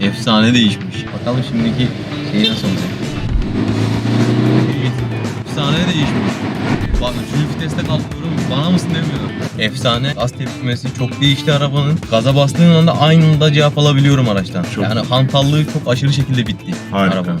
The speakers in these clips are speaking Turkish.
Efsane değişmiş. Bakalım şimdiki şey nasıl olacak. Efsane değişmiş. Bak üçüncü viteste kalkıyorum. Bana mısın demiyor. Efsane. Gaz tepkimesi çok değişti arabanın. Gaza bastığın anda aynında cevap alabiliyorum araçtan. Çok- Yani hantallığı çok aşırı şekilde bitti Harika. arabanın.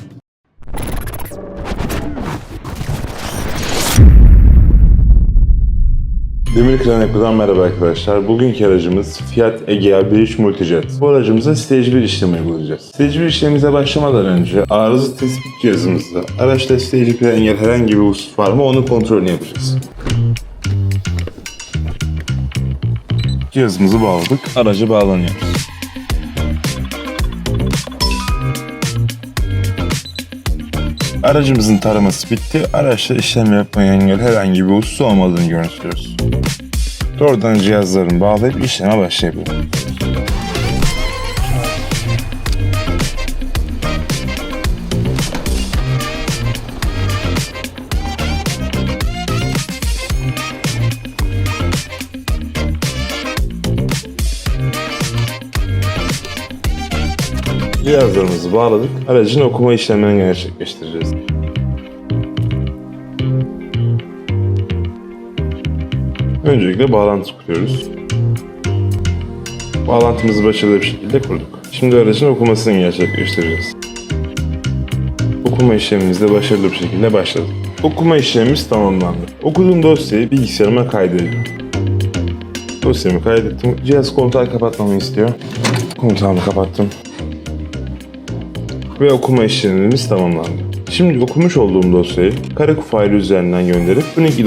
Demir Kıran Eko'dan merhaba arkadaşlar. Bugünkü aracımız Fiat Egea 1 Multijet. Bu aracımıza Stage 1 işlemi uygulayacağız. Stage 1 işlemimize başlamadan önce arıza tespit cihazımızda araçta Stage 1 engel herhangi bir husus var mı onun kontrolünü yapacağız. Cihazımızı bağladık. Araca bağlanıyoruz. Aracımızın taraması bitti. Araçta işlem yapmaya engel herhangi bir husus olmadığını görüntülüyoruz. Doğrudan cihazlarını bağlayıp işleme başlayabilirim. Cihazlarımızı bağladık. Aracın okuma işlemlerini gerçekleştireceğiz. Öncelikle bağlantı kuruyoruz. Bağlantımızı başarılı bir şekilde kurduk. Şimdi aracın okumasını gerçekleştireceğiz. Okuma işlemimiz de başarılı bir şekilde başladı. Okuma işlemimiz tamamlandı. Okuduğum dosyayı bilgisayarıma kaydediyorum. Dosyamı kaydettim. Cihaz kontağı kapatmamı istiyor. Kontağımı kapattım. Ve okuma işlemimiz tamamlandı. Şimdi okumuş olduğum dosyayı Karaku faili üzerinden gönderip Uniki